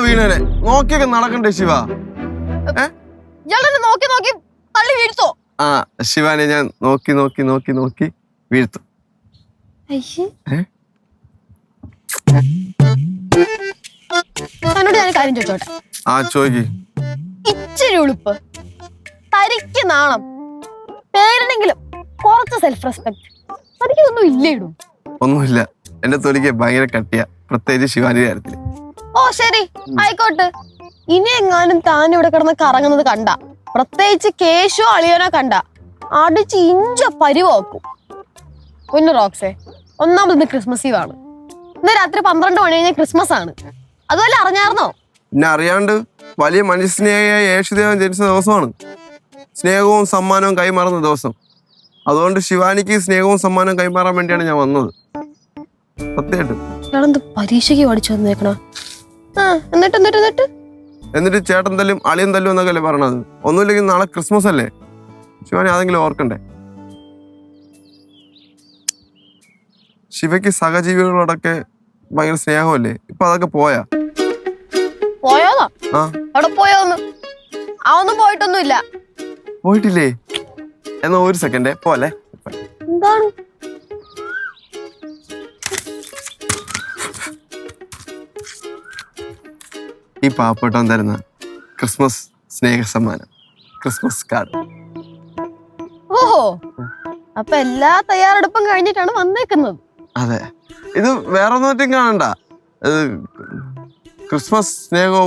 നേരെ നോക്കിയൊക്കെ നടക്കണ്ടേ ശിവ? നോക്കി നോക്കി തള്ളി വീഴ്ത്തോ? ആ ശിവാനെ ഞാൻ നോക്കി നോക്കി നോക്കി നോക്കി വീഴ്ത്തു. അയ്യേ. ഏ? എന്നോട് ഞാൻ ഒരു കാര്യം ചോദിച്ചോട്ടെ? ആ ചോയ്ക്ക് ഇച്ചിരി ഉളുപ്പ്. തരിക്ക് നാണം. പേരിനെങ്കിലും കുറച്ച് സെൽഫ് റെസ്പെക്ട് എനിക്കൊന്നും ഇല്ലേടൂ? ഒന്നുമില്ല. എന്റെ തൊലിക്ക് ഭയങ്കര കട്ടിയ. പ്രത്യേകിച്ച് ശിവാനിയുടെ കാര്യത്തിൽ. ഓ ശരി. ആയിക്കോട്ടെ. ഇനി എങ്ങാനും താൻ ഇവിടെ കിടന്ന് കറങ്ങുന്നത് കണ്ട. പ്രത്യേകിച്ച് കേശോ അളിയനോ കണ്ട. അടിച്ച് ഇഞ്ച പരിവാക്കും പിന്നെ റോക്സേ ഒന്നാമത് ഇന്ന് ക്രിസ്മസ് ഈവ് ആണ്. ഇന്ന് രാത്രി പന്ത്രണ്ട് മണി കഴിഞ്ഞാൽ ക്രിസ്മസ് ആണ്. അതുപോലെ അറിഞ്ഞായിരുന്നോ? പിന്നെ അറിയാണ്ട് വലിയ മനുഷ്യസ്നേഹിയായ യേശുദേവൻ ജനിച്ച ദിവസമാണ്. സ്നേഹവും സമ്മാനവും കൈമാറുന്ന ദിവസം. അതുകൊണ്ട് ശിവാനിക്ക് സ്നേഹവും സമ്മാനവും കൈമാറാൻ വേണ്ടിയാണ് ഞാൻ വന്നത്. സത്യമായിട്ട്. പരീക്ഷയ്ക്ക് പഠിച്ചു വന്നേക്കണോ? എന്നിട്ട് എന്നിട്ട് എന്നിട്ട്? എന്നിട്ട് ചേട്ടൻ തല്ലും അളിയൻ തല്ലും എന്നൊക്കെ അല്ലേ പറഞ്ഞത് ഒന്നുമില്ലെങ്കിൽ നാളെ ക്രിസ്മസ് അല്ലേ? ശിവാനി അതെങ്കിലും ഓർക്കണ്ടേ? ശിവയ്ക്ക് സഹജീവികളോടൊക്കെ ഭയങ്കര സ്നേഹമല്ലേ? ഇപ്പൊ അതൊക്കെ പോയാ? പോയോന്നോ? അവിടെ പോയോന്ന്? പോയിട്ടൊന്നുമില്ല. പോയിട്ടില്ലേ? എന്നാ ഒരു സെക്കൻഡേ പോലെ എന്താണ്? ഈ പാവപ്പെട്ടവൻ തരുന്ന ക്രിസ്മസ് സ്നേഹ സമ്മാനം ക്രിസ്മസ് കാർഡ്. ഓഹോ. അപ്പൊ എല്ലാ തയ്യാറെടുപ്പും കഴിഞ്ഞിട്ടാണ് വന്നേക്കുന്നത്. അതെ. ഇത് വേറെ ഒന്നും കാണണ്ട ക്രിസ്മസ് സ്നേഹോ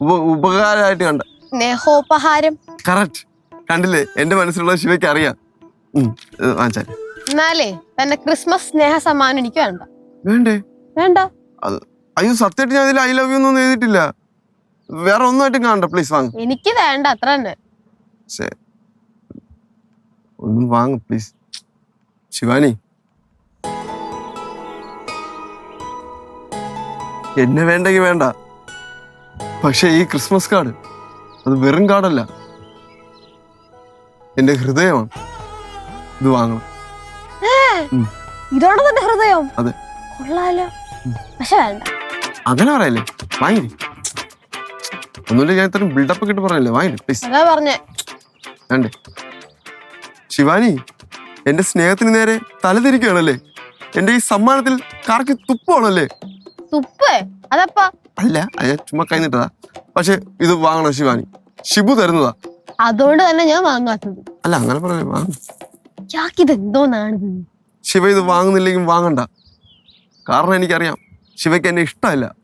ഉപകാരമായിട്ട് കണ്ട. സ്നേഹോപഹാരം. കറക്റ്റ്. കണ്ടില്ലേ? എന്റെ മനസ്സിലുള്ള ശിവയ്ക്ക് അറിയാം. എന്നാലേ തന്നെ ക്രിസ്മസ് സ്നേഹ സമ്മാനം എനിക്ക് വേണ്ട. വേണ്ടേ? വേണ്ട. അത് അയ്യോ സത്യമായിട്ട് ഞാൻ ഇതിൽ ഐ ലവ് യു ഒന്നും എഴുതിയിട്ടില്ല. വേറെ ഒന്നുമായിട്ടും കാണണ്ട പ്ലീസ് വാങ്ങ്. എനിക്ക് വേണ്ട അത്ര തന്നെ. ശേ ഒന്നും വാങ്ങ് പ്ലീസ് ശിവാനി. എന്നെ വേണ്ടെങ്കിൽ വേണ്ട. പക്ഷെ ഈ ക്രിസ്മസ് കാർഡ് അത് വെറും കാർഡല്ല. എന്റെ ഹൃദയമാണ്. ഇത് വാങ്ങണം. ഇതാണോ തന്റെ ഹൃദയം? അതെ. കൊള്ളാലോ. പക്ഷെ വേണ്ട. അങ്ങനെ പറയല്ലേ? വാങ്ങി ഒന്നുമില്ല ഞാൻ ഇത്രയും ബിൽഡപ്പ് കിട്ടി പറയല്ലേ വാങ്ങി പ്ലീസ് അതാ പറഞ്ഞേ. വേണ്ടേ ശിവാനി എന്റെ സ്നേഹത്തിന് നേരെ തലതിരിക്കുകയാണല്ലേ എന്റെ ഈ സമ്മാനത്തിൽ കറക്കി തുപ്പാണല്ലേ തുപ്പ്? അതപ്പാ? അല്ല അത് ഞാൻ ചുമ്മാ കഴിഞ്ഞിട്ടതാ പക്ഷെ ഇത് വാങ്ങണം ശിവാനി. ഷിബു തരുന്നതാ. അതുകൊണ്ട് തന്നെ ഞാൻ വാങ്ങാത്തത്. അല്ല അങ്ങനെ പറയല്ലേ വാങ്ങ. ശിവ ഇത് വാങ്ങുന്നില്ലെങ്കിൽ വാങ്ങണ്ട. കാരണം എനിക്കറിയാം. ശിവയ്ക്ക് എന്നെ ഇഷ്ടമല്ല.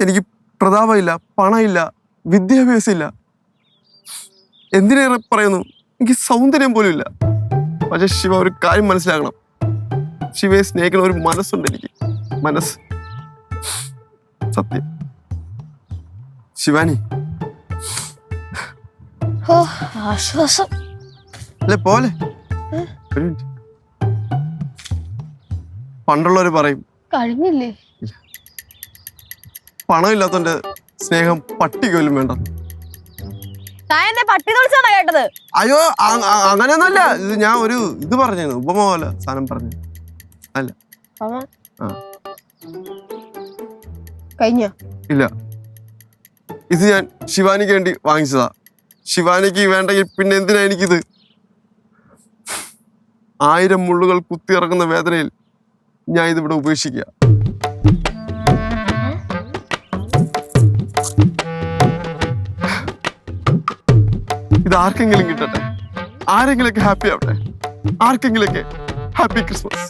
എനിക്ക് പ്രതാപമില്ല പണമില്ല വിദ്യാഭ്യാസം ഇല്ല എന്തിനേറെ പറയുന്നു? എനിക്ക് സൗന്ദര്യം പോലും ഇല്ല. പക്ഷെ ശിവ ഒരു കാര്യം മനസ്സിലാക്കണം. ശിവയെ സ്നേഹിക്കുന്ന ഒരു മനസ്സുണ്ട് എനിക്ക്. മനസ്സ്. സത്യം. ശിവാനി. ഓ ആശ്വാസം. അല്ലേ പോലെ? പണ്ടുള്ളവർ പറയും കഴിഞ്ഞില്ലേ? പണമില്ലാത്തവന്റെ സ്നേഹം പട്ടികയിലും വേണ്ട. താൻ എന്നെ പട്ടി കേട്ടത്? അയ്യോ അങ്ങനെയൊന്നല്ല ഇത് ഞാൻ ഒരു ഇത് പറഞ്ഞു ഉപമ പോലെ സാധനം പറഞ്ഞു അല്ല. ആ. കഴിഞ്ഞോ? ഇല്ല. ഇത് ഞാൻ ശിവാനിക്ക് വേണ്ടി വാങ്ങിച്ചതാ. ശിവാനിക്ക് വേണ്ടെങ്കിൽ പിന്നെ എന്തിനാ എനിക്കിത്? ആയിരം മുള്ളുകൾ കുത്തിയിറങ്ങുന്ന വേദനയിൽ ഞാൻ ഇതിവിടെ ഉപേക്ഷിക്കുക ഇത് ആർക്കെങ്കിലും കിട്ടട്ടെ? ആരെങ്കിലൊക്കെ ഹാപ്പി ആവട്ടെ? ആർക്കെങ്കിലൊക്കെ ഹാപ്പി ക്രിസ്മസ്.